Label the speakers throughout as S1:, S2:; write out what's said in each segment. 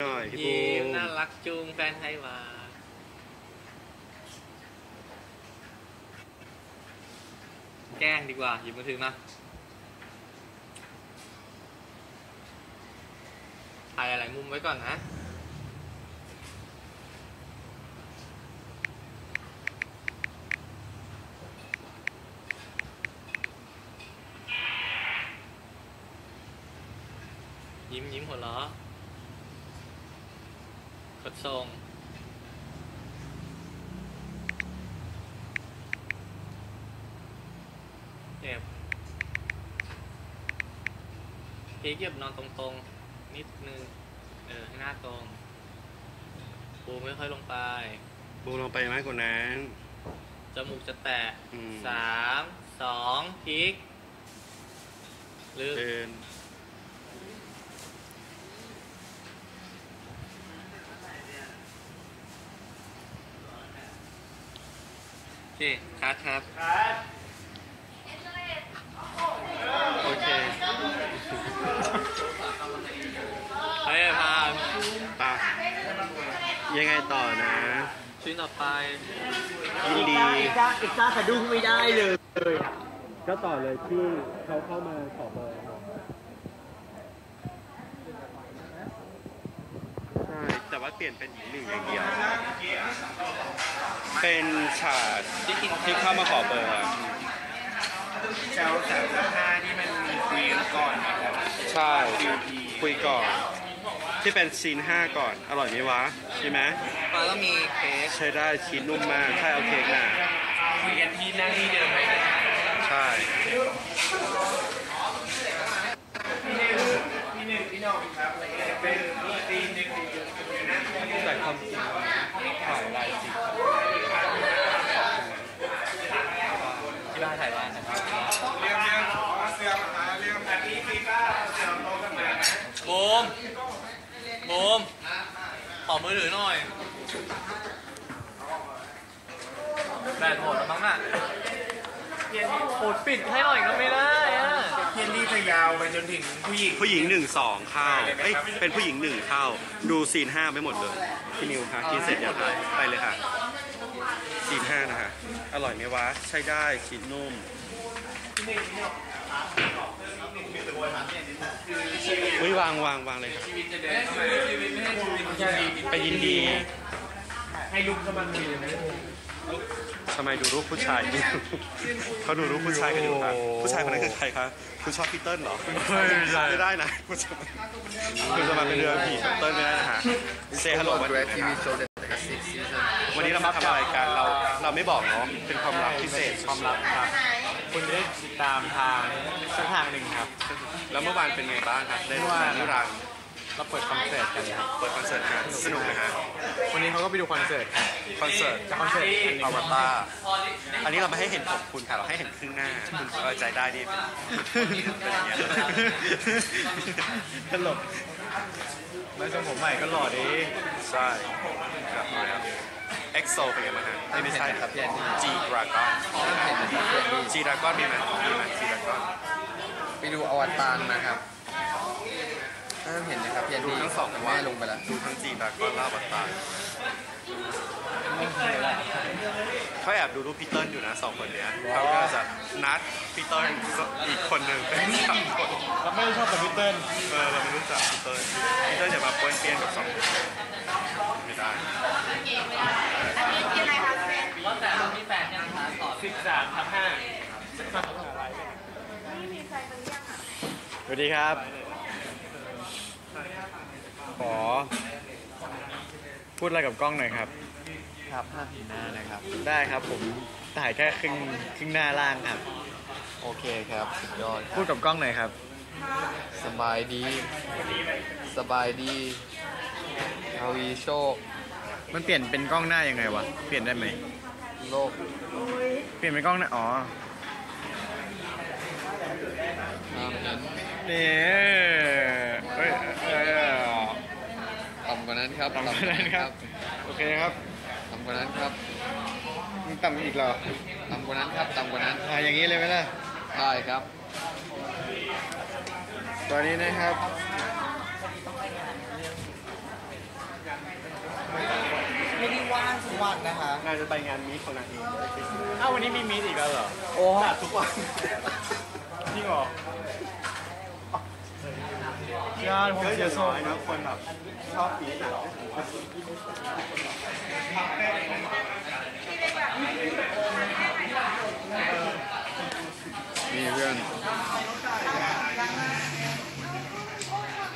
S1: หน่อยพี่บู
S2: ยิ้ม
S1: ม
S2: น่ารักจุงแฟนไทยหวาแกล้งดี กว่าหยิบมือถือมาถ่ายหลายๆมุมไว้ก่อนนะยิ้มยิ้มหัวเราะกดส่งเก็บพีกเหยียบนอนตรงๆ นิดนึง เออ ให้หน้าตรง ปูไม่ค่อยลงไป
S1: บูมลงไปมากกว่านั้น
S2: จมูกจะแตะ
S1: อืม
S2: สาม สองพลิกลืม
S1: เดิน
S2: เคคัดครับโอเคเฮ้ยพา
S1: ปะยังไงต่อนะ
S2: ชิ้นต่อไป
S1: ยินดี
S3: อีกจ้าอีกจ้าสะดุ้งไม่ได้เลย
S1: ก็ต่อเลยที่เขาเข้ามาขอเบอร์ใช่ แต่ว่าเปลี่ยนเป็นหญิงหนึ่งอย่างเดียว เป็นฉากที่ที่เข้ามาขอเบอร์อะ
S4: แซวสามสิบห้าที่มันมีคุยกันก่อนนะครับ
S1: ใช่คุยก่อน ที่เป็นซีนห้าก่อน อร่อยไหมวะ ใช่ไหม
S2: มาก็มีเค้ก
S1: ใช้ได้ชิ้นนุ่มมากใช่เอาเค้กมา
S4: คุยกันที่นั่งที่เดิมไหมนะ
S1: ใช่
S4: พี่หนึ่งพี่หนึ่งพี่น้องครับเป็นตีหนึ่ง
S1: แต่ความจริงถ่ายลายจริง
S2: ที่บ้านถ่ายบ้านนะครับ
S4: เรื่องเรื่องเสื่อมหาเรื่องแบบนี้ฟีฟ่าเสื่อมโตกันมานะ
S2: บูมบูมขอมือถือหน่อยแบตหมดแล้วมั้งน่ะปดปิดให้หน่อยก็ไม่ได้
S4: เพียนที่จะยาวไปจนถึงผู้หญิง
S1: ผู้หญิงหนึ่งสองเข้าเอ้ยเป็นผู้หญิงหนึ่งเข้า ดูซีนห้าไม่หมดเลยพี่นิวคะกินเสร็จยังคะไปเลยค่ะซีนห้านะคะอร่อยไหมวะ ใช้ได้ชิ้นนุ่มอุ้ยวางวางวางเลยครับ
S4: ชีวิตจะเดินเข้ามาชีวิตไม่ให้ชีวิตจะดี
S1: ไปยินดี
S4: ให้ลุกเข้ามาคุยนะ
S1: ทำไมดูรูปผู้ชายนี่เขาดูรูปผู้ชายกันอยู่ครับผู้ชายคนนั้นคือใครคะคุณชอบพีเติ้ลเหรอไม่ได้นะคุณจะคุณจะมาเป็นเรือผีพีเติ้ลไม่ได้นะฮะเซฮัลโหลวัน
S5: Red TV show that has six seasons.
S1: วันนี้เรามาทำอะไรกันเราเราไม่บอกเนาะเป็นความลับพิเศษ
S3: ความลับครับคุณจะได้ติดตามทางช่องทางหนึ่งครับ
S1: แล้วเมื่อวานเป็นไงบ้างครับได้มาที่รัง
S3: เราเปิดคอนเสิร์ตกันครับ
S1: เปิดคอนเสิร์ตกันสนุกนะฮะ
S3: วันนี้เขาก็ไปดูคอนเสิร์ตครับ
S1: คอนเสิร์ต
S3: คอนเสิร์ต
S1: อวตารอันนี้เราไม่ให้เห็นผมคุณค่ะ เราให้เห็นครึ่งหน้าคุณสบายใจได้ดิเป็นอย่างเงี้ย
S3: ตลกไม่ทรงผมใหม่ก็หล่อดี
S1: ใช่ครับนะครับเอ็กโซเป็นไงบ้างฮะเอ้ยไม่ใช่
S5: ครับพี่แอนนี่
S1: จีดราก้อน
S5: เห็นนะครับพี่แอนนี่
S1: จีดราก้อนมีไหมมีไหมจีดราก้อน
S5: ไปดูอวตารมาครับ ถ้าเห็นนะครับพี่แอน
S1: ดู
S5: นี่
S1: ทั้งสอง
S5: แต่
S1: ว่า
S5: แม่ลงไปแล้ว
S1: ดูทั้งจีดราก้อนและอวตารเขาแอบดูรูปพีเติ้ลอยู่นะสองคนเนี้ยเขาก็จะนัดพีเติ้ลอีกคนหนึ่งเป็นสามคน
S3: เราไม่ได้ชอบกับพี่เติ้ล
S1: เออเราไม่รู้จักพีเติ้ลพีเติ้ลอย่ามาป้วนเปี้ยนกับสองคนไม่ได้
S2: ว่าแต่เรามีแปดยังคะต่อ
S3: สิบสามทับห้าสวัสดีครับ ขอ พูดอะไรกับกล้องหน่อยครับ
S5: ครับห้าถึงหน้านะครับ
S3: ได้ครับผมถ่ายแค่ครึ่งครึ่งหน้าล่างครับ
S5: โอเคครับสุดยอด
S3: พูดกับกล้องหน่อยครับ
S5: สบายดี สบายดีทวีโชค
S3: มันเปลี่ยนเป็นกล้องหน้ายังไงวะ เปลี่ยนได้ไหม
S5: โลก
S3: เปลี่ยนเป็นกล้องหน้า อ๋อ
S5: น้ำเห็น
S3: นี่เนั้
S5: นครับ
S3: ต่ำกว่านั้นครับ โอเคครับ
S5: ต่ำกว่านั้นครับ
S3: มึต่ำกว่อีกเหรอ
S5: ต่ำกว่านั้นครับต่ำกว่านั้น
S3: อ่อย่างนี้เลยไหมล่ะ
S5: ได้ครับ
S3: ตอนนี้นะครับไม่ได้ว่างทุกวันนะคะ
S1: งานจะไปงานมีของนางเอง
S2: อ้าววันนี้มีมีอีกแล้วเหรอ
S3: โอ้
S1: จัทุกวัน
S2: จริงเหรอ
S3: ญาติผมเสี
S1: ย
S3: ย
S1: อะ
S3: ทร
S1: องนะคนแบบชอบมีหนัง
S5: นี่เพื่อน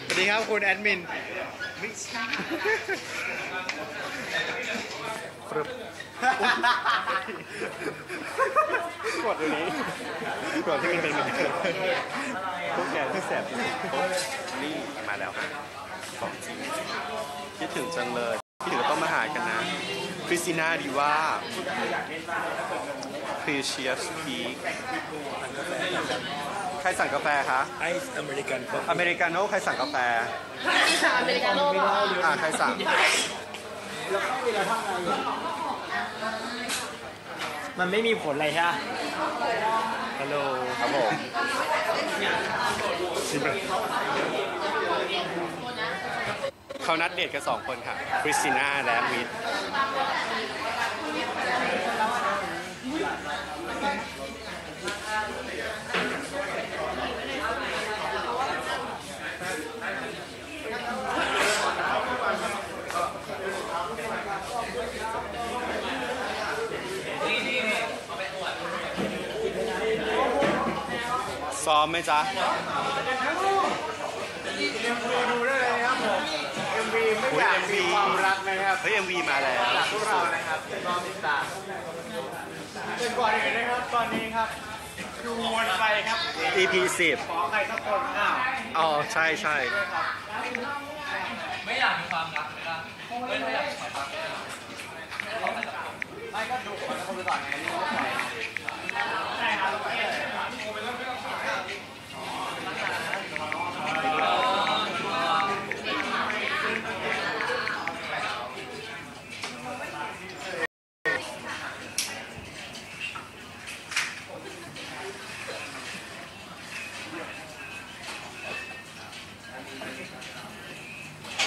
S3: สวัสดีครับคุณแอดมิน
S1: กดตัวนี้ กดที่มันเป็นเหมือนเดิมพวกแกที่แสบนี่มาแล้วครับของจริงคิดถึงจังเลยคิดถึงก็ต้องมาหากันนะคริสติน่าดีว่าพรีเชียสพีใครสั่งกาแฟคะ
S3: ไอซ์อเมริกัน
S1: อเมริกาโน่ใครสั่งกาแฟ
S6: อเมริกาโน่เหรอ
S1: อ่าใครสั่ง
S3: มันไม่มีผลอะไรใช่ไหม
S1: ฮัลโหลครับผมเขานัดเดทกันสองคนค่ะคริสติน่าและวิท มไหมจ๊ะ
S3: ดูได้เลยครับผม MV ไม่อยากมีความรักนะครับ
S1: เฮ้ย MV มาแล้ว
S3: จากพวกเรานะครับรอติดตามเป็นก่อนอื่นนะครับ ตอนนี้ครับ ดูวนไปครับ
S1: EP 10
S3: ขอใครสักคนอ้าว
S1: อ๋อ ใช่ใช่
S2: ไม่อยากมีความรักเลยนะไม่อยากมีความรัก
S3: ไม่ก็ดูขอสักคนไปก่อนไง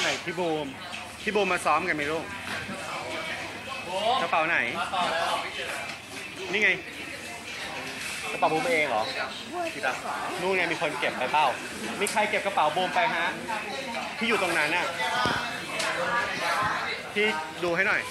S3: นี่ก็ปล่อย
S1: ไหนพี่บูมพี่บูมมาซ้อมกันไหมลูกกระเป๋าไหน นี่ไงกระเป๋าบูมเองเหรอนู่นไงมีคนเก็บไปเปล่ามีใครเก็บกระเป๋าบูมไปฮะที่อยู่ตรงนั้นน่ะพี่ดูให้หน่อย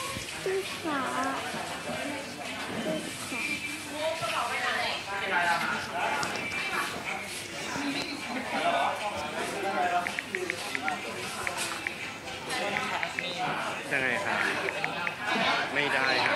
S1: ยังไงครับ ไม่ได้ครับ